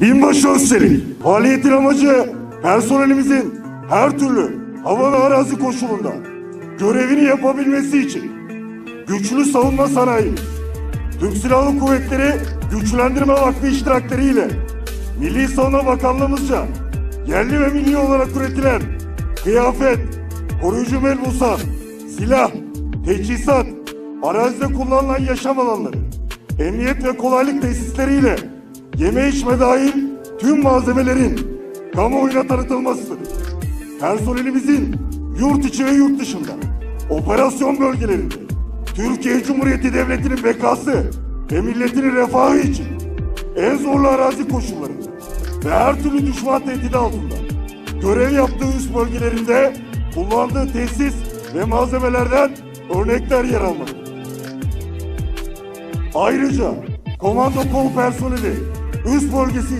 Binbaşı Özçelik, faaliyetin amacı personelimizin her türlü hava ve arazi koşulunda görevini yapabilmesi için güçlü savunma sanayi, Türk Silahlı Kuvvetleri Güçlendirme Vakfı iştirakleriyle Milli Savunma Bakanlığımızca yerli ve milli olarak üretilen kıyafet, koruyucu melbusat, silah, teçhizat, arazide kullanılan yaşam alanları, emniyet ve kolaylık tesisleriyle yeme içme dahil tüm malzemelerin kamuoyuna tanıtılmasıdır. Personelimizin yurt içi ve yurt dışında operasyon bölgelerinde Türkiye Cumhuriyeti Devleti'nin bekası ve milletinin refahı için en zorlu arazi koşullarında ve her türlü düşman tehdidi altında görev yaptığı üst bölgelerinde kullandığı tesis ve malzemelerden örnekler yer almaktadır. Ayrıca komando kol personeli üst bölgesi